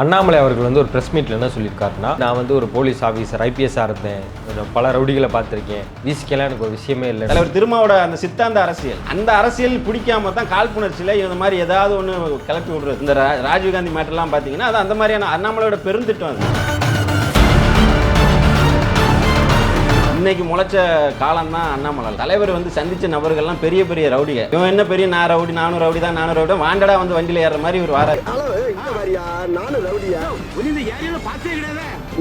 அண்ணாமலை அவர்கள் வந்து ஒரு ப்ரெஸ் மீட்டில் என்ன சொல்லியிருக்காருன்னா நான் வந்து ஒரு போலீஸ் ஆஃபீஸர் ஐபிஎஸ்ஸாக இருந்தேன். பல ரவுடிகளை பார்த்துருக்கேன். விசிக்கெல்லாம் எனக்கு ஒரு விஷயமே இல்லை தலைவர் திருமாவோட அந்த சித்தாந்த அரசியல். அந்த அரசியல் பிடிக்காம தான் காழ்ப்புணர்ச்சியில் இந்த மாதிரி ஏதாவது ஒன்று கிளப்பி விடுறது. இந்த ராஜீவ்காந்தி மேட்டர்லாம் பார்த்தீங்கன்னா அது அந்த மாதிரியான அண்ணாமலையோட பெருந்திட்டம் அது. இன்னைக்கு முளைச்ச காலம் தான் அண்ணாமலை. தலைவர் வந்து சந்திச்ச நபர்கள்லாம் பெரிய பெரிய ரவுடிக இவன் என்ன பெரிய நான் ரவுடி நானும் ரவுடி தான் நானும் ரவுடி வாண்டடா வந்து வண்டியில் ஏற மாதிரி ஒரு வார நானும்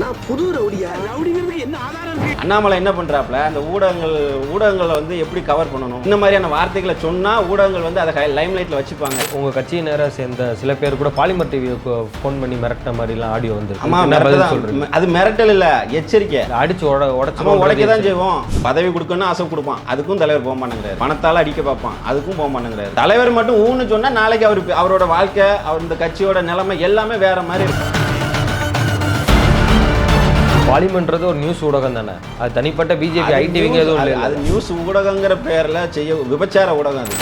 நான் புது ரவுடியா? ரவுடிங்கிறதுக்கு என்ன ஆதாரம்? இருக்கு அண்ணாமலை என்ன பண்றாப்ல அந்த ஊடகங்கள் ஊடகங்களை வந்து எப்படி கவர் பண்ணணும்? இந்த மாதிரியான வார்த்தைகளை சொன்னா ஊடகங்கள் வந்து அதை லைம் லைட்ல வச்சுப்பாங்க. உங்கள் கட்சியினரை சேர்ந்த சில பேர் கூட பாலிமர் டிவிக்கு ஃபோன் பண்ணி மிரட்டின மாதிரிலாம் ஆடியோ வந்து ஆமா மிரட்டல். அது மிரட்டல் இல்ல எச்சரிக்கை. அடிச்சு உட உடச்சு உடைக்க தான் செய்வோம். பதவி கொடுக்கணும்னு ஆசை கொடுப்பான். அதுக்கும் தலைவர் போக மாட்டேங்கிறாரு. பணத்தால அடிக்க பார்ப்பான். அதுக்கும் போக மாட்டேங்கிறாரு. தலைவர் மட்டும் ஊன்னு சொன்னா நாளைக்கு அவர் அவரோட வாழ்க்கை அவர் இந்த கட்சியோட நிலைமை எல்லாமே வேற மாதிரி இருக்கும். பாலிமன்றது ஒரு நியூஸ் ஊடகம் தானே? அது தனிப்பட்ட பிஜேபி news- எதுவும் இல்லை அது நியூஸ் ஊடகங்கிற பேர்ல செய்ய விபச்சார ஊடகம் அது.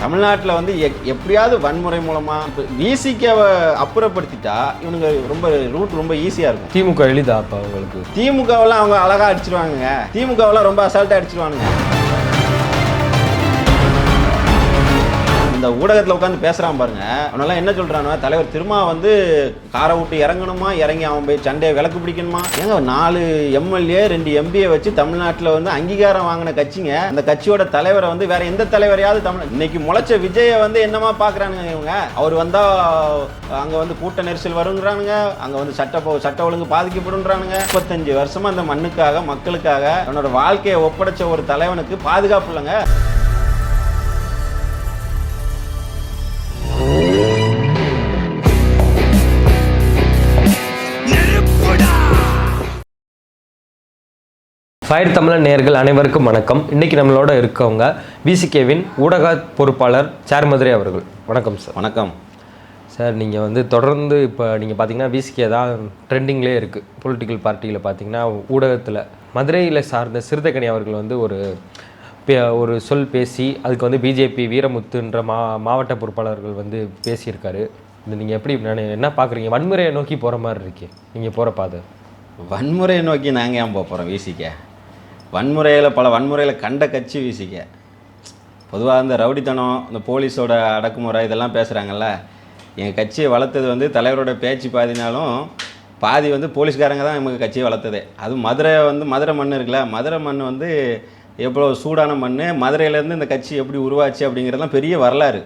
தமிழ்நாட்டில் வந்து எப்படியாவது வன்முறை மூலமா விசிக்காவை அப்புறப்படுத்திட்டா இவனுங்க ரொம்ப ரூட் ரொம்ப ஈஸியா இருக்கும். திமுக எளிதா அப்போ அவங்களுக்கு? திமுகவெல்லாம் அவங்க அழகா அடிச்சிருவாங்க திமுகவெல்லாம் ரொம்ப அசால்ட்டா அடிச்சிருவானுங்க. இந்த ஊடகத்தில் உட்காந்து பேசுகிறான் பாருங்க. அவனெல்லாம் என்ன சொல்றானோ தலைவர் திருமா வந்து காரை விட்டு இறங்கணுமா? இறங்கி அவன் போய் சண்டையை விளக்கு பிடிக்கணுமா? ஏங்க நாலு எம்எல்ஏ ரெண்டு எம்பியை வச்சு தமிழ்நாட்டில் வந்து அங்கீகாரம் வாங்கின கட்சிங்க. அந்த கட்சியோட தலைவரை வந்து வேற எந்த தலைவரையாவது தமிழ் இன்னைக்கு முளைச்ச விஜயை வந்து என்னமா பார்க்குறானுங்க இவங்க? அவர் வந்தால் அங்கே வந்து கூட்ட நெரிசல் வருங்கிறானுங்க. அங்கே வந்து சட்ட சட்ட ஒழுங்கு பாதிக்கப்படுன்றானுங்க முப்பத்தஞ்சு வருஷமாக அந்த மண்ணுக்காக மக்களுக்காக அவனோட வாழ்க்கையை ஒப்படைச்ச ஒரு தலைவனுக்கு பாதுகாப்பு இல்லைங்க. ஃபயர் தமிழன் நேயர்கள் அனைவருக்கும் வணக்கம். இன்னைக்கு நம்மளோட இருக்கவங்க விசிகேவின் ஊடக பொறுப்பாளர் சேர்மதுரை அவர்கள். வணக்கம் சார். வணக்கம். சார் நீங்கள் வந்து தொடர்ந்து இப்போ நீங்கள் பார்த்தீங்கன்னா விசிகே தான் ட்ரெண்டிங்லேயே இருக்குது பொலிட்டிக்கல் பார்ட்டியில் பார்த்தீங்கன்னா ஊடகத்தில். மதுரையில் சார்ந்த சிறுத்தைக்கணி அவர்கள் வந்து ஒரு ஒரு சொல் பேசி அதுக்கு வந்து பிஜேபி வீரமுத்துன்ற மா மாவட்ட பொறுப்பாளர்கள் வந்து பேசியிருக்காரு. இது நீங்கள் எப்படி நினை- என்ன பார்க்குறீங்க வன்முறையை நோக்கி போகிற மாதிரி இருக்கே. நீங்கள் போகிற பாதை. வன்முறையை நோக்கி நாங்கள் ஏன் போக போகிறோம் விசிக்க வன்முறையில் பல வன்முறையில் கண்ட கட்சி வீசிக்க. பொதுவாக இந்த ரவுடித்தனம் இந்த போலீஸோட அடக்குமுறை இதெல்லாம் பேசுகிறாங்கல்ல எங்கள் கட்சியை வளர்த்தது வந்து தலைவரோட பேச்சு பாதினாலும் பாதி வந்து போலீஸ்காரங்க தான் எங்கள் கட்சியை வளர்த்தது. அதுவும் மதுரை வந்து மதுரை மண் இருக்குல்ல மதுரை மண் வந்து எவ்வளோ சூடான மண் மதுரையிலேருந்து இந்த கட்சி எப்படி உருவாச்சு அப்படிங்கிறதெல்லாம் பெரிய வரலாறு.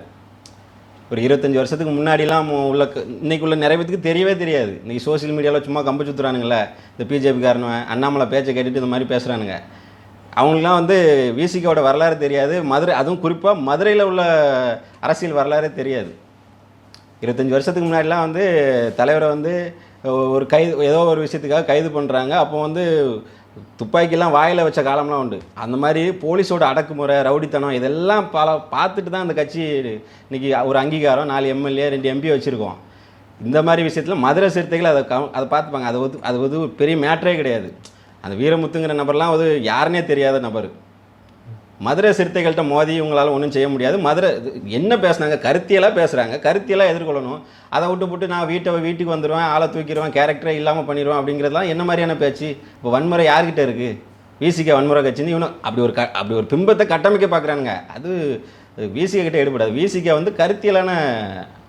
ஒரு இருபத்தஞ்சி வருஷத்துக்கு முன்னாடிலாம் உள்ள இன்றைக்கு உள்ள நிறைய பேத்துக்கு தெரியவே தெரியாது. இன்றைக்கி சோஷியல் மீடியாவில் சும்மா கம்பு சுற்றுறானுங்களே இந்த பிஜேபி காரணம் அண்ணாமலை பேச்சை கேட்டுட்டு இந்த மாதிரி பேசுகிறானுங்க அவங்களுக்குலாம் வந்து விசிகோட வரலாறு தெரியாது. மதுரை அதுவும் குறிப்பாக மதுரையில் உள்ள அரசியல் வரலாறே தெரியாது. இருபத்தஞ்சி வருஷத்துக்கு முன்னாடிலாம் வந்து தலைவரை வந்து ஒரு கைது ஏதோ ஒரு விஷயத்துக்காக கைது பண்ணுறாங்க அப்போ வந்து துப்பாக்கிலாம் வாயில் வச்ச காலம்லாம் உண்டு. அந்த மாதிரி போலீஸோட அடக்குமுறை ரவுடித்தனம் இதெல்லாம் பல பார்த்துட்டு தான் அந்த கட்சி இன்னைக்கு ஒரு அங்கீகாரம். நாலு எம்எல்ஏ ரெண்டு எம்பி வச்சுருக்கோம். இந்த மாதிரி விஷயத்தில் மதுரை சிறுத்தைகள் அதை க அதை பார்த்துப்பாங்க. அது அது வந்து பெரிய மேட்டரே கிடையாது. அந்த வீரமுத்துங்கிற நபர்லாம் வந்து யாருனே தெரியாத நபர். மதுரை சிறுத்தைகள்கிட்ட மோதி உங்களால் ஒன்றும் செய்ய முடியாது. மதுரை என்ன பேசுனாங்க? கருத்தியெல்லாம் பேசுகிறாங்க கருத்தியெல்லாம் எதிர்கொள்ளணும். அதை விட்டு போட்டு நான் வீட்டை வீட்டுக்கு வந்துடுவேன் ஆளை தூக்கிடுவேன் கேரக்டரே இல்லாமல் பண்ணிடுவேன் அப்படிங்கிறதுலாம் என்ன மாதிரியான பேச்சு? இப்போ வன்முறை யார்கிட்ட இருக்குது விசிகே வன்முறை கட்சின்னு இவனும் அப்படி ஒரு க அப்படி ஒரு பிம்பத்தை கட்டமைக்க பார்க்குறானுங்க அது விசிகே கிட்ட எடுபடாது. விசிகே வந்து கருத்தியலான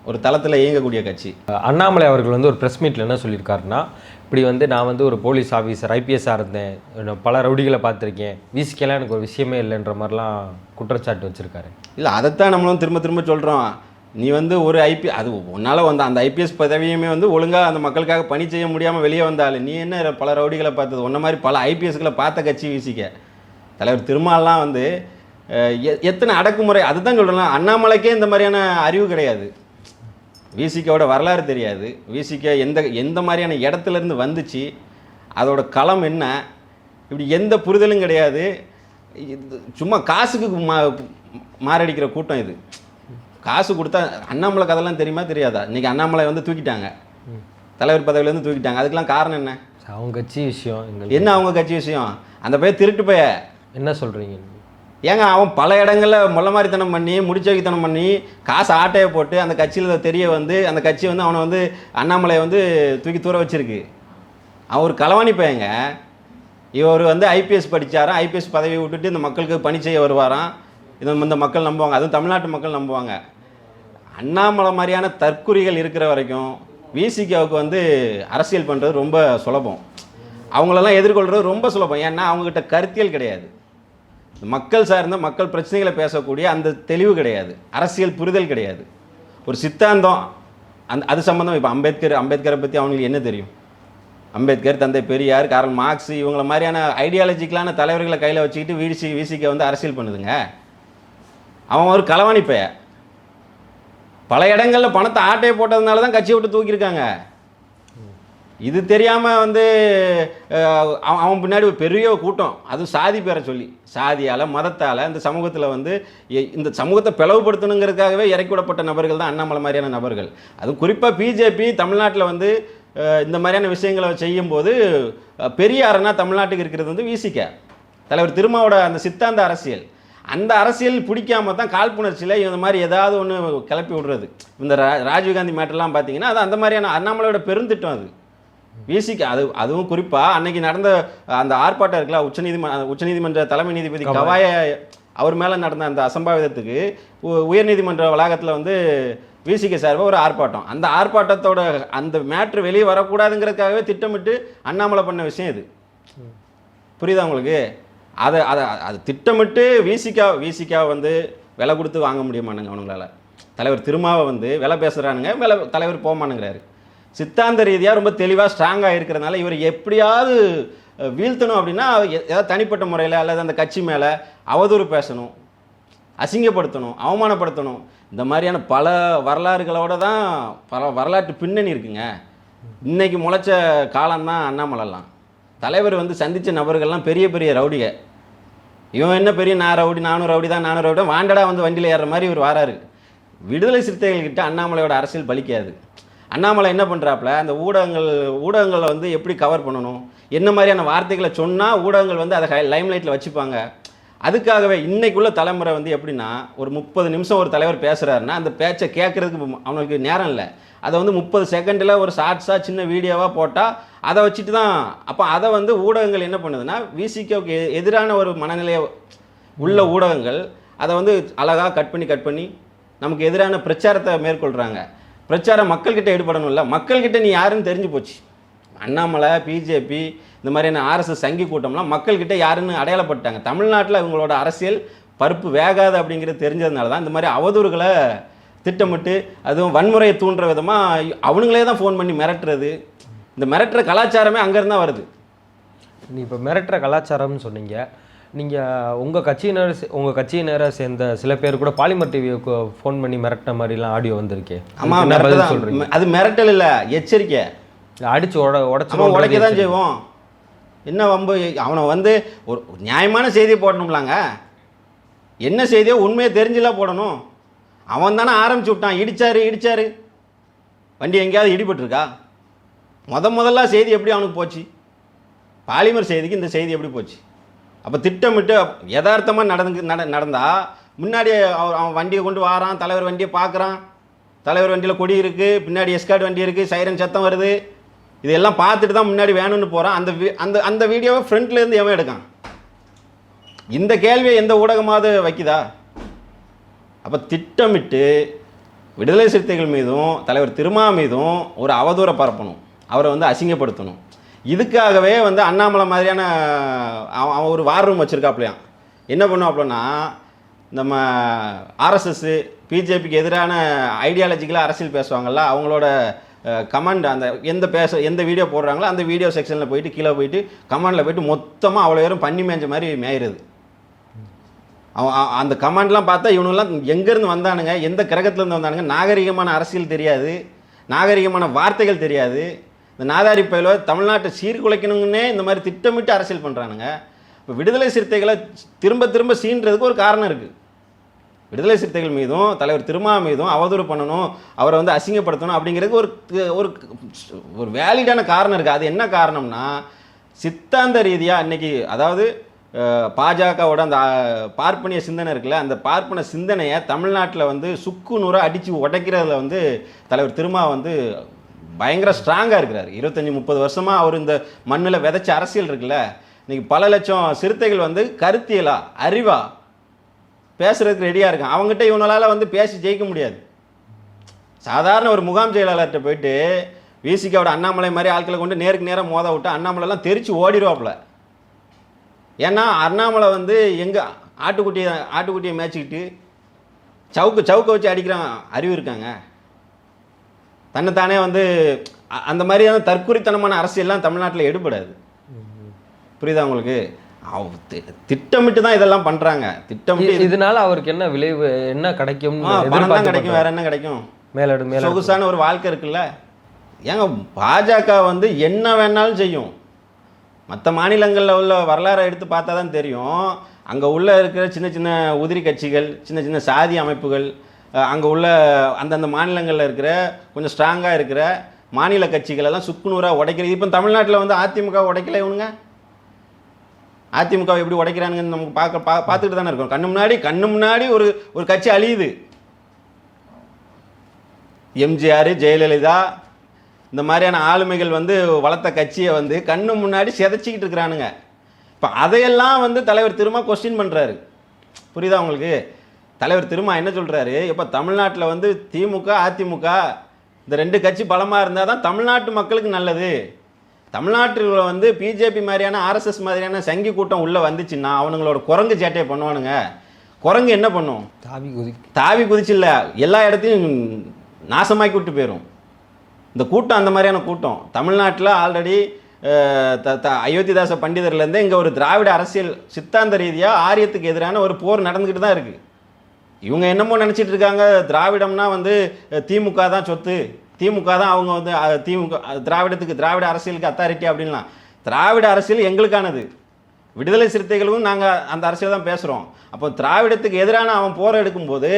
ஒரு தளத்தில் இயங்கக்கூடிய கட்சி. அண்ணாமலை அவர்கள் வந்து ஒரு ப்ரெஸ் மீட்டில் என்ன சொல்லியிருக்காருன்னா இப்படி வந்து நான் வந்து ஒரு போலீஸ் ஆஃபீஸர் ஐபிஎஸ்ஸாக இருந்தேன். பல ரவுடிகளை பார்த்துருக்கேன். விசிக்கெல்லாம் எனக்கு ஒரு விஷயமே இல்லைன்ற மாதிரிலாம் குற்றச்சாட்டு வச்சுருக்காரு. இல்லை அதைத்தான் நம்மளும் திரும்ப திரும்ப சொல்கிறோம் நீ வந்து ஒரு ஐபி அது உன்னால் வந்த அந்த ஐபிஎஸ் பதவியுமே வந்து ஒழுங்காக அந்த மக்களுக்காக பணி செய்ய முடியாமல் வெளியே வந்தாலும் நீ என்ன பல ரவுடிகளை பார்த்தது? உன்ன மாதிரி பல ஐபிஎஸ்களை பார்த்த கட்சி வீசிக்க. தலைவர் திருமாலாம் வந்து எத்தனை அடக்குமுறை அதுதான் சொல்கிறேன் அண்ணாமலைக்கே இந்த மாதிரியான அறிவு கிடையாது. விசிகோட வரலாறு தெரியாது. விசிக எந்த எந்த மாதிரியான இடத்துல இருந்து வந்துச்சு அதோட களம் என்ன இப்படி எந்த புரிதலும் கிடையாது. இது சும்மா காசுக்கு மா மாரடிக்கிற கூட்டம் இது. காசு கொடுத்தா அண்ணாமலை கதைலாம் தெரியுமா தெரியாதா? இன்னைக்கு அண்ணாமலை வந்து தூக்கிட்டாங்க. தலைவர் பதவியிலேருந்து தூக்கிட்டாங்க. அதுக்கெல்லாம் காரணம் என்ன? அவங்க கட்சி விஷயம் என்ன அவங்க கட்சி விஷயம்? அந்த பையன் திருட்டு பைய என்ன சொல்கிறீங்க ஏங்க அவன் பல இடங்களில் முள்ள மாதிரித்தனம் பண்ணி முடிச்சவைத்தனம் பண்ணி காசு ஆட்டையை போட்டு அந்த கட்சியில் தெரிய வந்து அந்த கட்சி வந்து அவனை வந்து அண்ணாமலையை வந்து தூக்கி தூர வச்சிருக்கு. அவன் ஒரு களவாணி பையங்க. இவர் வந்து ஐபிஎஸ் படிச்சாராம். ஐபிஎஸ் பதவியை விட்டுட்டு இந்த மக்களுக்கு பணி செய்ய வருவாராம். இது இந்த மக்கள் நம்புவாங்க. அதுவும் தமிழ்நாட்டு மக்கள் நம்புவாங்க. அண்ணாமலை மாதிரியான தற்குறிகள் இருக்கிற வரைக்கும் விசிகாவுக்கு வந்து அரசியல் பண்ணுறது ரொம்ப சுலபம். அவங்களெல்லாம் எதிர்கொள்கிறது ரொம்ப சுலபம். ஏன்னா அவங்கக்கிட்ட கருத்தியல் கிடையாது. மக்கள் சார்ந்த மக்கள் பிரச்சனைகளை பேசக்கூடிய அந்த தெளிவு கிடையாது. அரசியல் புரிதல் கிடையாது. ஒரு சித்தாந்தம் அந்த அது சம்மந்தம் இப்போ அம்பேத்கர் அம்பேத்கரை பற்றி அவங்களுக்கு என்ன தெரியும்? அம்பேத்கர் தந்தை பெரியார் காரல் மார்க்ஸ் இவங்கள மாதிரியான ஐடியாலஜிக்கலான தலைவர்களை கையில் வச்சுக்கிட்டு விசி விசிக்க வந்து அரசியல் பண்ணுதுங்க. அவன் ஒரு களவாணி பைய பல இடங்களில் பணத்தை ஆட்டையை போட்டதுனால தான் கட்சியை விட்டு தூக்கியிருக்காங்க. இது தெரியாமல் வந்து அவன் அவன் பின்னாடி ஒரு பெரிய கூட்டம். அது சாதி பேரை சொல்லி. சாதியால் மதத்தால் இந்த சமூகத்தில் வந்து எ- இந்த சமூகத்தை பிளவுபடுத்தணுங்கிறதுக்காகவே இறக்கி விடப்பட்ட நபர்கள் தான் அண்ணாமலை மாதிரியான நபர்கள். அதுவும் குறிப்பாக பிஜேபி தமிழ்நாட்டில் வந்து இந்த மாதிரியான விஷயங்களை செய்யும்போது பெரிய அரணா தமிழ்நாட்டுக்கு இருக்கிறது வந்து விசிக தலைவர் திருமாவோட அந்த சித்தாந்த அரசியல். அந்த அரசியல் பிடிக்காம தான் காழ்ப்புணர்ச்சியில் இந்த மாதிரி ஏதாவது ஒன்று கிளப்பி விடுறது. இந்த ரா ராஜீவ்காந்தி மேட்டர்லாம் பார்த்தீங்கன்னா அது அந்த மாதிரியான அண்ணாமலையோட பெருந்திட்டம் அது. விசிக்கு அது அதுவும் குறிப்பாக அன்னைக்கு நடந்த அந்த ஆர்ப்பாட்டம் இருக்குல்ல உச்சநீதிமன்ற உச்சநீதிமன்ற தலைமை நீதிபதி கவாய அவர் மேலே நடந்த அந்த அசம்பாவிதத்துக்கு உயர்நீதிமன்ற வளாகத்தில் வந்து விசிக சார்பாக ஒரு ஆர்ப்பாட்டம். அந்த ஆர்ப்பாட்டத்தோட அந்த மேட்ரு வெளியே வரக்கூடாதுங்கிறதுக்காகவே திட்டமிட்டு அண்ணாமலை பண்ண விஷயம் இது. புரியுதா உங்களுக்கு? அதை அதை அது திட்டமிட்டு விசிகா விசிகா வந்து விலை கொடுத்து வாங்க முடியுமானுங்க அவனுங்களால. தலைவர் திருமாவை வந்து விலை பேசுகிறானுங்க விலை தலைவர் போமானுங்கிறாரு. சித்தாந்த ரீதியாக ரொம்ப தெளிவாக ஸ்ட்ராங்காக இருக்கிறதுனால இவர் எப்படியாவது வீழ்த்தணும் அப்படின்னா ஏதாவது தனிப்பட்ட முறையில் அல்லது அந்த கட்சி மேலே அவதூறு பேசணும் அசிங்கப்படுத்தணும் அவமானப்படுத்தணும். இந்த மாதிரியான பல வரலாறுகளோட தான் பல வரலாற்று பின்னணி இருக்குங்க. இன்றைக்கி முளைச்ச காலம்தான் அண்ணாமலைலாம். தலைவர் வந்து சந்தித்த நபர்கள்லாம் பெரிய பெரிய ரவுடிக. இவன் என்ன பெரிய நான் ரவுடி நானும் ரவுடி தான் நானும் ரவுடி தான் வந்து வண்டியில் ஏறுற மாதிரி இவர் வராரு. விடுதலை சிறுத்தைகள்கிட்ட அண்ணாமலையோட அரசியல் பலிக்காது. அண்ணாமலை என்ன பண்ணுறாப்புல அந்த ஊடகங்கள் ஊடகங்களை வந்து எப்படி கவர் பண்ணணும்? என்ன மாதிரியான வார்த்தைகளை சொன்னால் ஊடகங்கள் வந்து அதை லைம்லைட்டில் வச்சுப்பாங்க. அதுக்காகவே இன்றைக்குள்ள தலைமுறை வந்து எப்படின்னா ஒரு முப்பது நிமிஷம் ஒரு தலைவர் பேசுகிறாருன்னா அந்த பேச்சை கேட்குறதுக்கு அவனுக்கு நேரம் இல்லை. அதை வந்து முப்பது செகண்டில் ஒரு ஷார்ட்ஸாக சின்ன வீடியோவாக போட்டால் அதை வச்சுட்டு தான் அப்போ அதை வந்து ஊடகங்கள் என்ன பண்ணுதுன்னா விசிகேவுக்கு எதிரான ஒரு மனநிலையை உள்ள ஊடகங்கள் அதை வந்து அழகாக கட் பண்ணி கட் பண்ணி நமக்கு எதிரான பிரச்சாரத்தை மேற்கொள்கிறாங்க பிரச்சாரம் மக்கள்கிட்ட ஈடுபடணும்ல. மக்கள்கிட்ட நீ யாருன்னு தெரிஞ்சு போச்சு. அண்ணாமலை பிஜேபி இந்த மாதிரியான ஆர்எஸ்எஸ் சங்கி கூட்டம்லாம் மக்கள்கிட்ட யாருன்னு அடையாளப்பட்டாங்க. தமிழ்நாட்டில் இவங்களோட அரசியல் பருப்பு வேகாது அப்படிங்கிறது தெரிஞ்சதுனால தான் இந்த மாதிரி அவதூறுகளை திட்டமிட்டு அதுவும் வன்முறையை தூண்டுற விதமாக அவனுங்களே தான் ஃபோன் பண்ணி மிரட்டுறது. இந்த மிரட்டுற கலாச்சாரமே அங்கேருந்து தான் வருது. நீ இப்போ மிரட்டுற கலாச்சாரம்னு சொன்னீங்க. நீங்கள் உங்கள் கட்சியினர் சே- உங்க கட்சியினரை சேர்ந்த சில பேர் கூட பாலிமர் டிவிக்கு ஃபோன் பண்ணி மிரட்டின மாதிரிலாம் ஆடியோ வந்திருக்கே. ஆமாம் மிரட்டல் சொல்கிறீங்க தான். அது மிரட்டல் இல்லை எச்சரிக்கை. அடிச்சு உட உடச்சு உடைக்க தான் செய்வோம். என்ன வம்பு? அவனை வந்து ஒரு நியாயமான செய்தியை போடணும்லாங்க. என்ன செய்தியோ உண்மையை தெரிஞ்சுலாம் போடணும். அவன் தானே ஆரம்பிச்சு விட்டான். இடிச்சாரு இடிச்சாரு. வண்டி எங்கேயாவது இடிபட்டிருக்கா? முத முதல்ல செய்தி எப்படி அவனுக்கு போச்சு? பாலிமர் செய்திக்கு இந்த செய்தி எப்படி போச்சு? அப்போ திட்டமிட்டு யதார்த்தமாக நடந்து நட நடந்தால் முன்னாடி அவர் அவன் வண்டியை கொண்டு வாரான் தலைவர் வண்டியை பார்க்குறான் தலைவர் வண்டியில் கொடி இருக்குது பின்னாடி எஸ்கார்ட் வண்டி இருக்குது சைரன் சத்தம் வருது. இதெல்லாம் பார்த்துட்டு தான் முன்னாடி வேணும்னு போகிறான் அந்த வி- அந்த அந்த வீடியோவை ஃப்ரண்ட்லேருந்து எவன் எடுக்கான்? இந்த கேள்வியை எந்த ஊடகமாவது வைக்குதா? அப்போ திட்டமிட்டு விடுதலை சிறுத்தைகள் மீதும் தலைவர் திருமா மீதும் ஒரு அவதூறை பரப்பணும். அவரை வந்து அசிங்கப்படுத்தணும். இதுக்காகவே வந்து அண்ணாமலை மாதிரியான அவன் அவன் ஒரு வார் ரூம் வச்சுருக்காப்லையாம். என்ன பண்ணுவாப்லன்னா நம்ம ஆர்எஸ்எஸ்ஸு பிஜேபிக்கு எதிரான ஐடியாலஜிக்கலாக அரசியல் பேசுவாங்கள்ல அவங்களோட கமெண்ட் அந்த எந்த பேச எந்த வீடியோ போடுறாங்களோ அந்த வீடியோ செக்ஷனில் போயிட்டு கீழே போயிட்டு கமெண்டில் போயிட்டு மொத்தமாக அவ்வளோ பேரும் பண்ணி மேய்ஞ்ச மாதிரி மேயிறது. அவன் அந்த கமெண்ட்லாம் பார்த்தா இவனுங்கெல்லாம் எங்கேருந்து வந்தானுங்க எந்த கிரகத்துலேருந்து வந்தானுங்க நாகரிகமான அரசியல் தெரியாது நாகரிகமான வார்த்தைகள் தெரியாது இந்த நாதாரி பயிலோ தமிழ்நாட்டை சீர்குலைக்கணுங்கன்னே இந்த மாதிரி திட்டமிட்டு அரசியல் பண்ணுறானுங்க இப்போ விடுதலை சிறுத்தைகளை திரும்ப திரும்ப சீன்றதுக்கு ஒரு காரணம் இருக்குது விடுதலை சிறுத்தைகள் மீதும் தலைவர் திருமா மீதும் அவதூறு பண்ணணும் அவரை வந்து அசிங்கப்படுத்தணும் அப்படிங்கிறதுக்கு ஒரு ஒரு ஒரு வேலிடான காரணம் இருக்குது அது என்ன காரணம்னா சித்தாந்த ரீதியாக இன்னைக்கு அதாவது பாஜகவோட அந்த பார்ப்பனிய சிந்தனை இருக்குல்ல அந்த பார்ப்பன சிந்தனையை தமிழ்நாட்டில் வந்து சுக்கு நூறாக அடித்து உடைக்கிறதுல வந்து தலைவர் திருமா வந்து பயங்கர ஸ்ட்ராங்காக இருக்கிறார். இருபத்தஞ்சி முப்பது வருஷமாக அவர் இந்த மண்ணில் விதைச்ச அரசியல் இருக்குல்ல இன்றைக்கி பல லட்சம் சிறுத்தைகள் வந்து கருத்தியலா அறிவா பேசுகிறதுக்கு ரெடியாக இருக்கும் அவங்ககிட்ட இவங்களால் வந்து பேசி ஜெயிக்க முடியாது. சாதாரண ஒரு முகாம் செயலாளர்கிட்ட போயிட்டு விசிகாவோட அண்ணாமலை மாதிரி ஆட்களை கொண்டு நேருக்கு நேராக மோத விட்டு அண்ணாமலைலாம் தெரிச்சு ஓடிடுவாப்புல. ஏன்னா அண்ணாமலை வந்து எங்கே ஆட்டுக்குட்டியை ஆட்டுக்குட்டியை மேய்ச்சிக்கிட்டு சவுக்கு சவுக்க வச்சு அடிக்கிறான் அறிவு இருக்காங்க. தன்னைத்தானே வந்து அந்த மாதிரியான தற்குறித்தனமான அரசியல்லாம் தமிழ்நாட்டில் எடுபடாது. புரியுதா உங்களுக்கு? திட்டமிட்டு தான் இதெல்லாம் பண்ணுறாங்க திட்டமிட்டு இதனால அவருக்கு என்ன விளைவு என்ன கிடைக்கும்? பணம் கிடைக்கும் வேற என்ன கிடைக்கும்? மேலடு மேல சொகுசான ஒரு வாழ்க்கை இருக்குல்ல. ஏங்க பாஜக வந்து என்ன வேணாலும் செய்யும். மற்ற மாநிலங்களில் உள்ள வரலாறை எடுத்து பார்த்தா தான் தெரியும். அங்கே உள்ள இருக்கிற சின்ன சின்ன உதிரி கட்சிகள் சின்ன சின்ன சாதி அமைப்புகள் அங்கே உள்ள அந்தந்த மாநிலங்களில் இருக்கிற கொஞ்சம் ஸ்ட்ராங்காக இருக்கிற மாநில கட்சிகளெல்லாம் சுக்குநூறாக உடைக்கிறது. இப்போ தமிழ்நாட்டில் வந்து அதிமுக உடைக்கல இவனுங்க? அதிமுக எப்படி உடைக்கிறானுங்கன்னு நமக்கு பார்க்க பா பார்த்துட்டு தானே இருக்கோம். கண்ணு முன்னாடி கண்ணு முன்னாடி ஒரு ஒரு கட்சி அழியுது. எம்ஜிஆர் ஜெயலலிதா இந்த மாதிரியான ஆளுமைகள் வந்து வளர்த்த கட்சியை வந்து கண்ணு முன்னாடி சிதைச்சிக்கிட்டு இருக்கிறானுங்க. இப்போ அதையெல்லாம் வந்து தலைவர் திரும்ப கொஸ்டின் பண்ணுறாரு புரியுதா உங்களுக்கு? தலைவர் திரும்ப என்ன சொல்கிறாரு இப்போ தமிழ்நாட்டில் வந்து திமுக அதிமுக இந்த ரெண்டு கட்சி பலமாக இருந்தால் தான் தமிழ்நாட்டு மக்களுக்கு நல்லது. தமிழ்நாட்டில் வந்து பிஜேபி மாதிரியான ஆர்எஸ்எஸ் மாதிரியான சங்கி கூட்டம் உள்ளே வந்துச்சுன்னா அவனுங்களோட குரங்கு சேட்டையை பண்ணுவானுங்க. குரங்கு என்ன பண்ணும்? தாவி குதி தாவி குதிச்சில்ல எல்லா இடத்தையும் நாசமாக்கி விட்டு போயிடும் இந்த கூட்டம் அந்த மாதிரியான கூட்டம். தமிழ்நாட்டில் ஆல்ரெடி த த அயோத்திதாச பண்டிதர்லேருந்து இங்கே ஒரு திராவிட அரசியல் சித்தாந்த ரீதியாக ஆரியத்துக்கு எதிரான ஒரு போர் நடந்துக்கிட்டு தான் இருக்குது இவங்க என்னமோ நினச்சிட்டு இருக்காங்க. திராவிடம்னா வந்து திமுக தான் சொத்து. திமுக தான் அவங்க வந்து திமுக திராவிடத்துக்கு திராவிட அரசியலுக்கு அத்தாரிட்டி அப்படின்லாம். திராவிட அரசியல் எங்களுக்கானது. விடுதலை சிறுத்தைகளும் நாங்கள் அந்த அரசியல் தான் பேசுகிறோம் அப்போ திராவிடத்துக்கு எதிரான அவன் போர் எடுக்கும்போது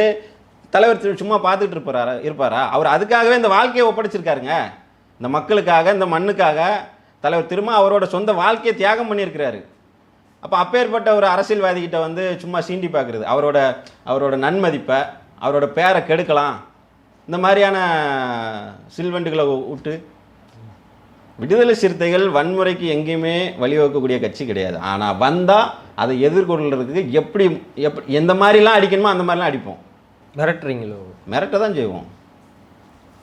தலைவர் சும்மா பார்த்துட்டு இருப்பாரா இருப்பாரா? அவர் அதுக்காகவே இந்த வாழ்க்கையை ஒப்படைச்சிருக்காருங்க. இந்த மக்களுக்காக இந்த மண்ணுக்காக தலைவர் திரும்ப அவரோட சொந்த வாழ்க்கையை தியாகம் பண்ணியிருக்கிறாரு. அப்போ அப்பேற்பட்ட ஒரு அரசியல்வாதிகிட்ட வந்து சும்மா சீண்டி பார்க்குறது. அவரோட அவரோட நன்மதிப்பை அவரோட பேரை கெடுக்கலாம். இந்த மாதிரியான சில்வண்டுகளை விட்டு விடுதலை சிறுத்தைகள் வன்முறைக்கு எங்கேயுமே வழிவகுக்கக்கூடிய கட்சி கிடையாது. ஆனால் வந்தால் அதை எதிர்கொள்கிறதுக்கு எப்படி எப்படி எந்த மாதிரிலாம் அடிக்கணுமோ அந்த மாதிரிலாம் அடிப்போம். மிரட்டுறீங்களோ? மிரட்ட தான் செய்வோம்.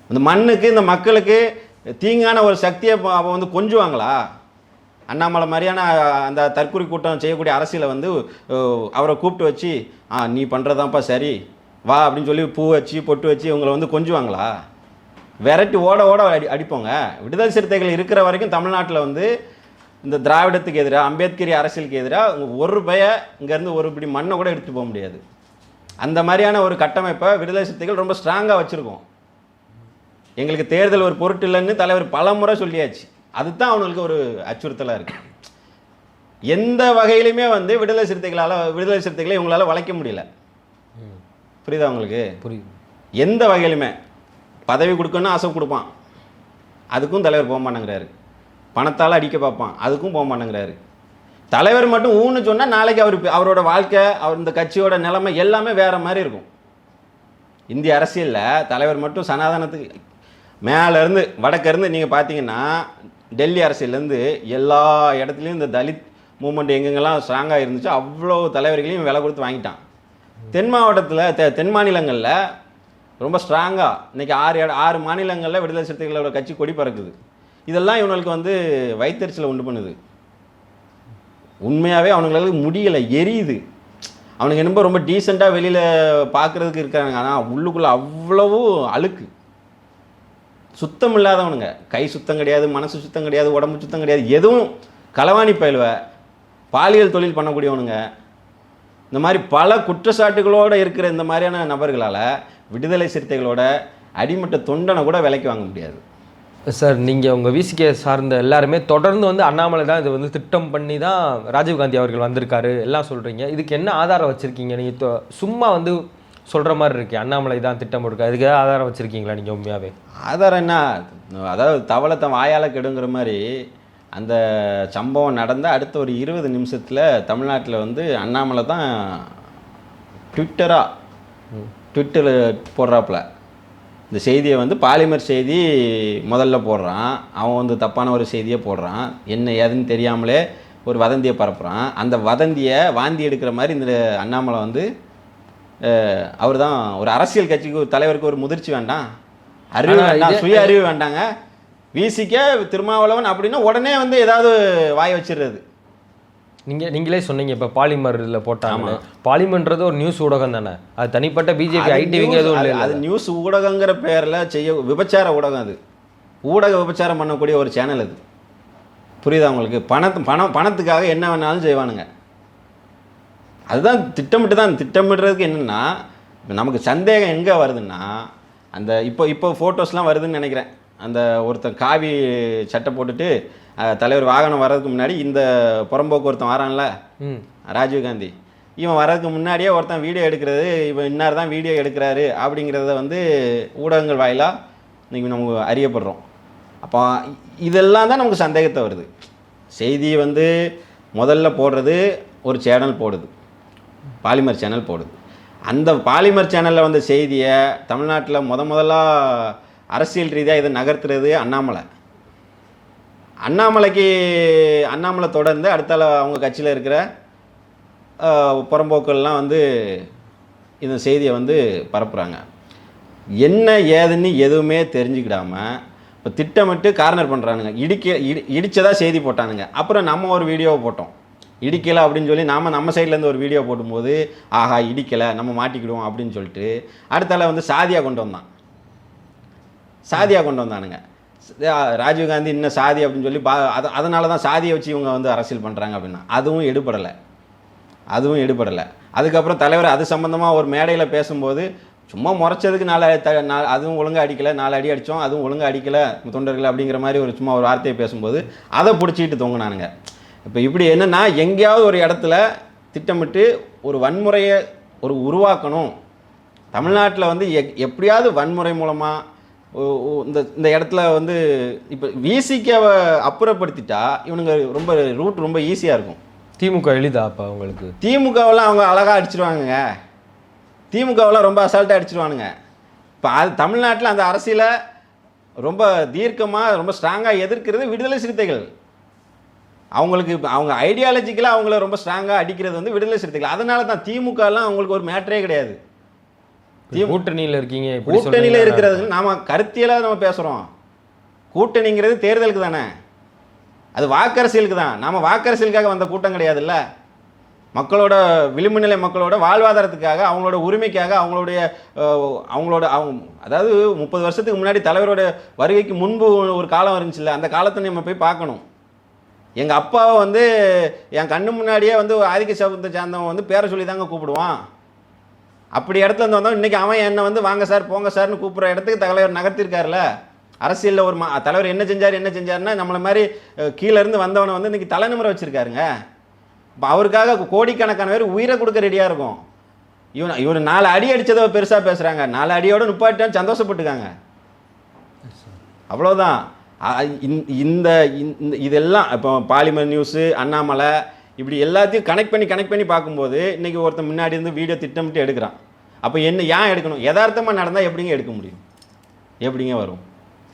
இந்த மண்ணுக்கு இந்த மக்களுக்கு தீங்கான ஒரு சக்தியை அப்ப அவ வந்து கொஞ்சுவாங்களா? அண்ணாமலை மாதிரியான அந்த தற்கொலை கூட்டம் செய்யக்கூடிய அரசியலை வந்து அவரை கூப்பிட்டு வச்சு ஆ நீ பண்ணுறதான்ப்பா சரி. வா அப்படின்னு சொல்லி பூ வச்சு பொட்டு வச்சு இவங்களை வந்து கொஞ்சுவாங்களா? விரட்டி ஓட ஓட அடி அடிப்போங்க. விடுதலை சிறுத்தைகள் இருக்கிற வரைக்கும் தமிழ்நாட்டில் வந்து இந்த திராவிடத்துக்கு எதிராக அம்பேத்கரி அரசியலுக்கு எதிராக ஒரு பய இங்கேருந்து ஒரு இப்படி மண்ணை கூட எடுத்துகிட்டு போக முடியாது. அந்த மாதிரியான ஒரு கட்டமைப்பை விடுதலை சிறுத்தைகள் ரொம்ப ஸ்ட்ராங்காக வச்சுருக்கோம். எங்களுக்கு தேர்தல் ஒரு பொருட்டு இல்லைன்னு தலைவர் பல முறை சொல்லியாச்சு. அதுதான் அவங்களுக்கு ஒரு அச்சுறுத்தலாக இருக்கு. எந்த வகையிலுமே வந்து விடுதலை சிறுத்தைகளால் விடுதலை சிறுத்தைகளை இவங்களால வளைக்க முடியல. புரியுதா உங்களுக்கு? புரியுது. எந்த வகையிலுமே. பதவி கொடுக்கணும்னு ஆசை கொடுப்பான். அதுக்கும் தலைவர் போக மாட்டேங்கிறாரு. பணத்தால் அடிக்க பார்ப்பான். அதுக்கும் போக மாட்டேங்கிறாரு. தலைவர் மட்டும் ஊன்னு சொன்னால் நாளைக்கு அவர் அவரோட வாழ்க்கை அவர் இந்த கட்சியோட நிலைமை எல்லாமே வேற மாதிரி இருக்கும். இந்திய அரசியலில் தலைவர் மட்டும் சனாதனத்துக்கு மேலேருந்து வடக்கேருந்து நீங்கள் பார்த்தீங்கன்னா டெல்லி அரசியலேருந்து எல்லா இடத்துலையும் இந்த தலித் மூமெண்ட் எங்கெங்கெல்லாம் ஸ்ட்ராங்காக இருந்துச்சோ அவ்வளோ தலைவர்களையும் விலை கொடுத்து வாங்கிட்டான். தென் மாவட்டத்தில் தெ தென் மாநிலங்களில் ரொம்ப ஸ்ட்ராங்காக இன்றைக்கி ஆறு ஆறு மாநிலங்களில் விடுதலை சிறுத்தைகளோட கட்சி கொடி பறக்குது. இதெல்லாம் இவங்களுக்கு வந்து வைத்தறிச்சலை உண்டு பண்ணுது. உண்மையாகவே அவனுங்களுக்கு முடியலை எரியுது. அவனுக்கு என்னமோ ரொம்ப டீசெண்டாக வெளியில் பார்க்குறதுக்கு இருக்கிறாங்க ஆனால் உள்ளுக்குள்ளே அவ்வளவும் அழுக்கு. சுத்தம் இல்லாதவனுங்க கை சுத்தம் கிடையாது மனசு சுத்தம் கிடையாது உடம்பு சுத்தம் கிடையாது எதுவும் களவாணி பயிலுவ பாலியல் தொழில் பண்ணக்கூடியவனுங்க. இந்த மாதிரி பல குற்றச்சாட்டுகளோடு இருக்கிற இந்த மாதிரியான நபர்களால் விடுதலை சிறுத்தைகளோட அடிமட்ட தொண்டனை கூட விலைக்கு வாங்க முடியாது. சார் நீங்கள் உங்கள் விசிகே சார்ந்த எல்லாருமே தொடர்ந்து வந்து அண்ணாமலை தான் இது வந்து திட்டம் பண்ணி தான் ராஜீவ்காந்தி அவர்கள் வந்திருக்காரு எல்லாம் சொல்கிறீங்க இதுக்கு என்ன ஆதாரம் வச்சுருக்கீங்க? நீங்கள் சும்மா வந்து சொல்கிற மாதிரி இருக்கு. அண்ணாமலை தான் திட்டம் இருக்கு அதுக்கு ஆதாரம் வச்சுருக்கீங்களா நீங்கள் உண்மையாகவே ஆதாரம் என்ன? அதாவது தவளை தன் வாயால் கெடுங்கிற மாதிரி அந்த சம்பவம் நடந்த அடுத்த ஒரு இருபது நிமிஷத்தில் தமிழ்நாட்டில் வந்து அண்ணாமலை தான் ட்விட்டராக ட்விட்டரில் போடுறாப்புல. இந்த செய்தியை வந்து பாலிமர் செய்தி முதல்ல போடுறான். அவன் வந்து தப்பான ஒரு செய்தியை போடுறான். என்ன ஏதுன்னு தெரியாமலே ஒரு வதந்தியை பரப்புகிறான் அந்த வதந்தியை வாந்தி எடுக்கிற மாதிரி இந்த அண்ணாமலை வந்து அவர் தான் ஒரு அரசியல் கட்சிக்கு ஒரு தலைவருக்கு ஒரு முதிர்ச்சி வேண்டாம். அறிவு வேண்டாம் சுய அறிவு வேண்டாங்க. விசிக்க திருமாவளவன் அப்படின்னா உடனே வந்து ஏதாவது வாய் வச்சிடுறது. நீங்க நீங்களே சொன்னீங்க இப்ப பாலிமர் இதுல போட்டாங்க பாலிமர்ன்றது ஒரு நியூஸ் ஊடகம் தானே. அது தனிப்பட்ட பிஜேபி ஐடிவிங்க எதுவும் இல்லை அது நியூஸ் ஊடகங்கிற பேர்ல செய்ய விபச்சார ஊடகம் அது. ஊடக விபச்சாரம் பண்ணக்கூடிய ஒரு சேனல் அது. புரியுதா உங்களுக்கு? பணத்து பணம் பணத்துக்காக என்ன வேணாலும் செய்வானுங்க. அதுதான் திட்டமிட்டு தான் திட்டமிடுறதுக்கு என்னென்னா நமக்கு சந்தேகம் எங்கே வருதுன்னா அந்த இப்போ இப்போ ஃபோட்டோஸ்லாம் வருதுன்னு நினைக்கிறேன். அந்த ஒருத்தன் காவி சட்டை போட்டுட்டு தலைவர் வாகனம் வர்றதுக்கு முன்னாடி இந்த புறம்போக்கு ஒருத்தன் வரான்ல ராஜீவ்காந்தி இவன் வர்றதுக்கு முன்னாடியே ஒருத்தன் வீடியோ எடுக்கிறது இவன் இன்னார் தான் வீடியோ எடுக்கிறாரு அப்படிங்கிறத வந்து ஊடகங்கள் வாயிலாக இன்னைக்கு நமக்கு அறியப்படுறோம். அப்போ இதெல்லாம் தான் நமக்கு சந்தேகத்தை வருது. செய்தி வந்து முதல்ல போடுறது ஒரு சேனல் போடுது. பாலிமர் சேனல் போடுது. அந்த பாலிமர் சேனலில் வந்த செய்தியை தமிழ்நாட்டில் முத முதலாக அரசியல் ரீதியாக இதை நகர்த்துறது அண்ணாமலை. அண்ணாமலைக்கு அண்ணாமலை தொடர்ந்து அடுத்தால அவங்க கட்சியில் இருக்கிற புறம்போக்கள்லாம் வந்து இந்த செய்தியை வந்து பரப்புகிறாங்க என்ன ஏதுன்னு எதுவுமே தெரிஞ்சுக்கிடாமல் இப்போ திட்டமிட்டு கார்னர் பண்ணுறானுங்க இடிக்க இடி இடித்ததாக செய்தி போட்டானுங்க. அப்புறம் நம்ம ஒரு வீடியோவை போட்டோம். இடிக்கலை அப்படின்னு சொல்லி நாம் நம்ம சைட்லேருந்து ஒரு வீடியோ போடும்போது ஆஹா இடிக்கலை நம்ம மாட்டிக்கிடுவோம் அப்படின்னு சொல்லிட்டு அடுத்தால வந்து சாதியாக கொண்டு வந்தான். சாதியாக கொண்டு வந்தானுங்க. ராஜீவ்காந்தி இன்னும் சாதி அப்படின்னு சொல்லி பா அது அதனால தான் சாதியை வச்சு இவங்க வந்து அரசியல் பண்ணுறாங்க அப்படின்னா அதுவும் எடுபடலை. அதுவும் எடுபடலை. அதுக்கப்புறம் தலைவர் அது சம்மந்தமாக ஒரு மேடையில் பேசும்போது சும்மா முறைச்சதுக்கு நாலு த அதுவும் ஒழுங்காக அடிக்கலை நாலு அடி அடித்தோம் அதுவும் ஒழுங்காக அடிக்கலை தொண்டர்கள் அப்படிங்கிற மாதிரி ஒரு சும்மா ஒரு வார்த்தையை பேசும்போது அதை பிடிச்சிக்கிட்டு தொங்கினானுங்க. இப்போ இப்படி என்னென்னா எங்கேயாவது ஒரு இடத்துல திட்டமிட்டு ஒரு வன்முறையை ஒரு உருவாக்கணும். தமிழ்நாட்டில் வந்து எப் எப்படியாவது வன்முறை மூலமாக இந்த இந்த இடத்துல வந்து இப்போ விசிக்காவை அப்புறப்படுத்திட்டா இவனுங்க ரொம்ப ரூட் ரொம்ப ஈஸியாக இருக்கும். திமுக எளிதா அப்ப உங்களுக்கு திமுகவெல்லாம் அவங்க அழகாக அடிச்சிருவாங்கங்க. திமுகவெல்லாம் ரொம்ப அசால்ட்டாக அடிச்சிருவானுங்க. இப்போ அது தமிழ்நாட்டில் அந்த அரசியலை ரொம்ப தீர்க்கமாக ரொம்ப ஸ்ட்ராங்காக எதிர்க்கிறது விடுதலை சிறுத்தைகள். அவங்களுக்கு அவங்க ஐடியாலஜிக்கலாக அவங்கள ரொம்ப ஸ்ட்ராங்காக அடிக்கிறது வந்து விடுதலை சிறுத்தைகள். அதனால தான் திமுகலாம் அவங்களுக்கு ஒரு மேட்டரே கிடையாது. கூட்டணியில இருக்கீங்க கூட்டணியில். இருக்கிறது நாம கருத்தியலாக நம்ம பேசுகிறோம் கூட்டணிங்கிறது தேர்தலுக்கு தானே. அது வாக்கரசியலுக்கு தான். நாம வாக்கரசியலுக்காக வந்த கூட்டம் கிடையாதுல்ல. மக்களோட விளிம்பு நிலை மக்களோட வாழ்வாதாரத்துக்காக அவங்களோட உரிமைக்காக அவங்களுடைய அவங்களோட அவங்க அதாவது முப்பது வருஷத்துக்கு முன்னாடி தலைவரோட வருகைக்கு முன்பு ஒரு காலம் இருந்துச்சுல்ல அந்த காலத்தை நம்ம போய் பார்க்கணும். எங்கள் அப்பாவை வந்து என் கண்ணு முன்னாடியே வந்து ஆதிக்க சபத்தை சார்ந்தவன் வந்து பேரை சொல்லி தாங்க கூப்பிடுவான். அப்படி இடத்துல இருந்து வந்தோம் இன்றைக்கி அவன் என்னை வந்து வாங்க சார் போங்க சார்னு கூப்பிட்ற இடத்துக்கு தலைவர் நகர்த்திருக்காருல. அரசியலில் ஒரு மா தலைவர் என்ன செஞ்சார் என்ன செஞ்சாருன்னா நம்மளை மாதிரி அஹ், கீழ இருந்து வந்தவனை வந்து இன்றைக்கி தலைநிமுறை வச்சுருக்காருங்க. இப்போ அவருக்காக கோடிக்கணக்கான பேர் உயிரை கொடுக்க ரெடியாக இருக்கும். இவன் இவன் நாலு அடி அடித்ததை பெருசாக பேசுகிறாங்க நாலு அடியோட நிப்பாட்டான்னு சந்தோஷப்பட்டுக்காங்க. அவ்வளோதான் இந்த- இதெல்லாம் இப்போ பாலிமர் நியூஸு அண்ணாமலை இப்படி எல்லாத்தையும் கனெக்ட் பண்ணி கனெக்ட் பண்ணி பார்க்கும்போது இன்றைக்கி ஒருத்தன் முன்னாடி இருந்து வீடியோ திட்டமிட்டு எடுக்கிறான். அப்போ என்ன ஏன் எடுக்கணும்? யதார்த்தமாக நடந்தால் எப்படிங்க எடுக்க முடியும்? எப்படிங்க வரும்?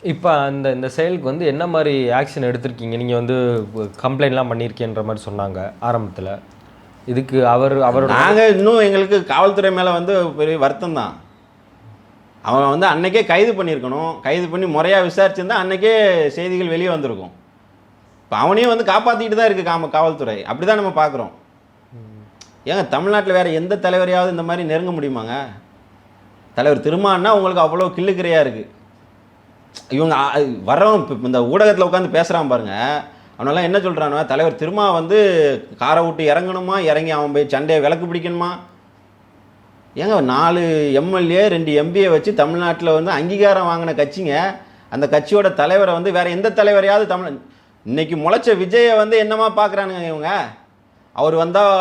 இப்போ அந்த இந்த செயலுக்கு வந்து என்ன மாதிரி ஆக்ஷன் எடுத்திருக்கீங்க? நீங்கள் வந்து கம்ப்ளைண்ட்லாம் பண்ணியிருக்கேன்ற மாதிரி சொன்னாங்க ஆரம்பத்தில். இதுக்கு அவர் அவரோட நாங்கள் இன்னும் எங்களுக்கு காவல்துறை மேலே வந்து பெரிய வருத்தம் தான் அவன் வந்து அன்னைக்கே கைது பண்ணியிருக்கணும். கைது பண்ணி முறையாக விசாரிச்சிருந்தா அன்னைக்கே செய்திகள் வெளியே வந்திருக்கும். இப்போ அவனையும் வந்து காப்பாற்றிக்கிட்டு தான் இருக்குது காம காவல்துறை. அப்படி தான் நம்ம பார்க்குறோம் ஏங்க தமிழ்நாட்டில் வேறு எந்த தலைவரையாவது இந்த மாதிரி நெருங்க முடியுமாங்க? தலைவர் திருமான்னா உங்களுக்கு அவ்வளோ கிள்ளுக்கிறையாக இருக்குது இவங்க வரவன் வர்றவன் இந்த ஊடகத்தில் உட்காந்து பேசுகிறான் பாருங்கள் அவனெல்லாம் என்ன சொல்கிறானோ தலைவர் திருமா வந்து காரை விட்டு இறங்கணுமா? இறங்கி அவன் போய் சண்டையை விளக்கு பிடிக்கணுமா? ஏங்க நாலு எம்எல்ஏ ரெண்டு எம்பியை வச்சு தமிழ்நாட்டில் வந்து அங்கீகாரம் வாங்கின கட்சிங்க. அந்த கட்சியோட தலைவரை வந்து வேறு எந்த தலைவரையாவது தமிழ் இன்றைக்கி முளைச்ச விஜயை வந்து என்னமா பார்க்குறானுங்க இவங்க? அவர் வந்தால்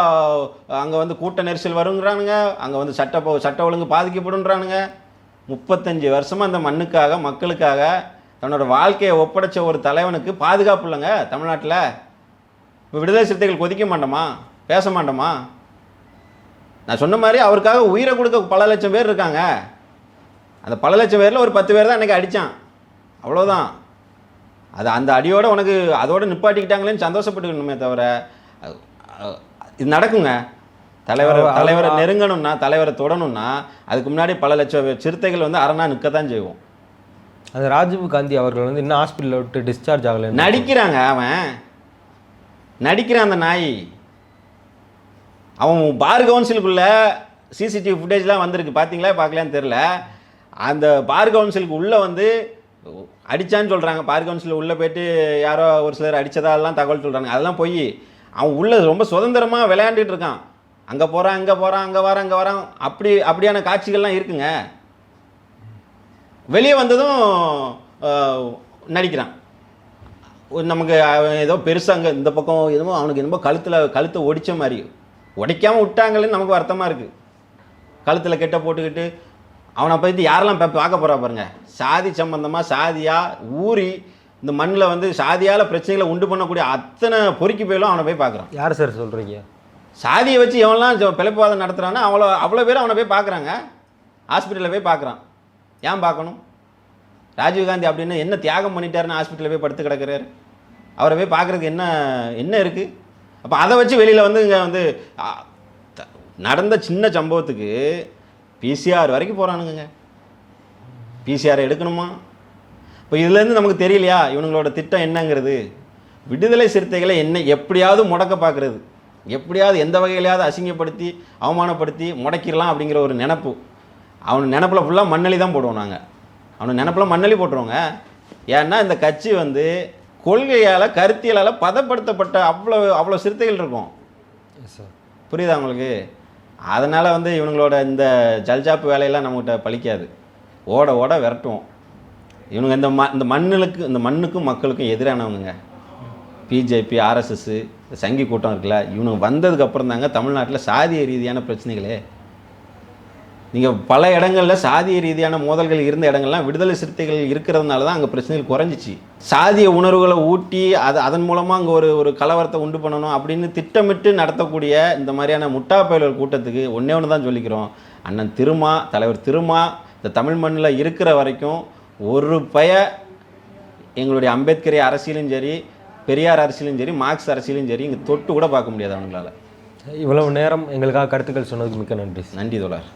அங்கே வந்து கூட்ட நெரிசல் வருங்கிறானுங்க அங்கே வந்து சட்ட சட்ட ஒழுங்கு பாதிக்கப்படுன்றானுங்க முப்பத்தஞ்சு வருஷமாக அந்த மண்ணுக்காக மக்களுக்காக தன்னோட வாழ்க்கையை ஒப்படைச்ச ஒரு தலைவனுக்கு பாதுகாப்பு இல்லைங்க தமிழ்நாட்டில். இப்போ விடுதலை சிறுத்தைகள் கொதிக்க மாட்டோமா? பேச மாட்டோமா? நான் சொன்ன மாதிரி அவருக்காக உயிரை கொடுக்க பல லட்சம் பேர் இருக்காங்க. அந்த பல லட்சம் பேரில் ஒரு பத்து பேர் தான் அன்றைக்கி அடித்தான் அவ்வளோதான் அது அந்த அடியோட உனக்கு அதோட நிப்பாட்டிக்கிட்டாங்களேன்னு சந்தோஷப்பட்டுக்கணுமே தவிர இது நடக்குங்க. தலைவரை தலைவரை நெருங்கணும்னா தலைவரை தொடணும்னா அதுக்கு முன்னாடி பல லட்சம் சிறுத்தைகள் வந்து அரணா நிற்க தான் செய்வோம். அது ராஜீவ் காந்தி அவர்கள் வந்து இன்னும் ஹாஸ்பிட்டலில் விட்டு டிஸ்சார்ஜ் ஆகலை நடிக்கிறாங்க அவன். நடிக்கிறான் அந்த நாய். அவன் பார் கவுன்சிலுக்குள்ள சிசிடிவி ஃபுட்டேஜ்லாம் வந்திருக்கு. பார்த்தீங்களா பார்க்கலான்னு தெரில அந்த பார் கவுன்சிலுக்கு உள்ளே வந்து அடிச்சான்னு சொல்கிறாங்க பார் கவுன்சிலில் உள்ளே போயிட்டு யாரோ ஒரு சிலர் அடித்ததாலாம் தகவல் சொல்கிறாங்க அதெல்லாம் போய் அவன் உள்ளே ரொம்ப சுதந்திரமாக விளையாண்டுட்டு இருக்கான். அங்கே போகிறான் இங்கே போகிறான் அங்கே வரான் அங்கே வரான். அப்படி அப்படியான காட்சிகள்லாம் இருக்குங்க. வெளியே வந்ததும் நடிக்கிறான். நமக்கு ஏதோ பெருசாக அங்கே இந்த பக்கம் எதுவும் அவனுக்கு என்னமோ கழுத்தில் கழுத்தை ஒடிச்ச மாதிரி. உடைக்காமல் விட்டாங்களேன்னு நமக்கு வருத்தமாக இருக்குது கழுத்தில் கெட்ட போட்டுக்கிட்டு அவனை பற்றி யாரெல்லாம் இப்போ பார்க்க போகிறா பாருங்க. சாதி சம்பந்தமாக சாதியாக ஊறி இந்த மண்ணில் வந்து சாதியால் பிரச்சனைகளை உண்டு பண்ணக்கூடிய அத்தனை பொறுக்கி போயிலும் அவனை போய் பார்க்குறான். யார் சார் சொல்கிறீங்க சாதியை வச்சு எவன்லாம் பிழைப்புவாதம் நடத்துகிறான்னா அவ்வளோ அவ்வளோ பேர் அவனை போய் பார்க்குறாங்க. ஹாஸ்பிட்டலில் போய் பார்க்குறான். ஏன் பார்க்கணும்? ராஜீவ்காந்தி அப்படின்னு என்ன தியாகம் பண்ணிட்டாருன்னு ஹாஸ்பிட்டலில் போய் படுத்து கிடக்குறாரு. அவரை போய் பார்க்குறதுக்கு என்ன என்ன இருக்குது அப்போ அதை வச்சு வெளியில் வந்து இங்கே வந்து நடந்த சின்ன சம்பவத்துக்கு பிசிஆர் வரைக்கும் போகிறானுங்க பிசிஆர் எடுக்கணுமா? இப்போ இதுலேருந்து நமக்கு தெரியலையா? இவனுங்களோட திட்டம் என்னங்கிறது? விடுதலை சிறுத்தைகளை என்ன எப்படியாவது முடக்க பார்க்குறது எப்படியாவது எந்த வகையிலையாவது அசிங்கப்படுத்தி அவமானப்படுத்தி முடக்கிடலாம் அப்படிங்கிற ஒரு நினப்பு. அவன் நினப்பில் ஃபுல்லாக மண்ணலி தான் போடுவோம் நாங்கள் அவனை நினப்பில் மண்ணலி போட்டுருவோங்க. ஏன்னா இந்த கட்சி வந்து கொள்கையால் கருத்தியலால் பதப்படுத்தப்பட்ட அவ்வளோ அவ்வளோ சிறுத்தைகள் இருக்கும். புரியுதா உங்களுக்கு? அதனால் வந்து இவனுங்களோட இந்த ஜல்ஜாப்பு வேலையெல்லாம் நம்மகிட்ட பலிக்காது ஓட ஓட விரட்டுவோம். இவனுங்க இந்த ம இந்த மண்ணுக்கு இந்த மண்ணுக்கும் மக்களுக்கும் எதிரானவங்க. பிஜேபி ஆர்எஸ்எஸ் சங்கி கூட்டம் இருக்குல்ல இவனுங்க வந்ததுக்கு அப்புறம் தாங்க தமிழ்நாட்டில் சாதிய ரீதியான பிரச்சனைகளே நீங்கள் பல இடங்களில் சாதிய ரீதியான மோதல்கள் இருந்த இடங்கள்லாம் விடுதலை சிறுத்தைகள் இருக்கிறதுனால தான் அங்கே பிரச்சனைகள் குறைஞ்சிச்சு. சாதிய உணர்வுகளை ஊட்டி அது அதன் மூலமாக அங்கே ஒரு ஒரு கலவரத்தை உண்டு பண்ணணும் அப்படின்னு திட்டமிட்டு நடத்தக்கூடிய இந்த மாதிரியான முட்டா பயல்கள் கூட்டத்துக்கு ஒன்றே ஒன்று தான் சொல்லிக்கிறோம். அண்ணன் திருமா தலைவர் திருமா இந்த தமிழ் மண்ணில் இருக்கிற வரைக்கும் ஒரு பய எங்களுடைய அம்பேத்கரி அரசியலும் சரி பெரியார் அரசியலும் சரி மார்க்ஸ் அரசியலும் சரி இங்கே தொட்டு கூட பார்க்க முடியாது அவங்களால. இவ்வளவு நேரம் எங்களுக்காக கருத்துக்கள் சொன்னதுக்கு மிக்க நன்றி. நன்றி தோழர்.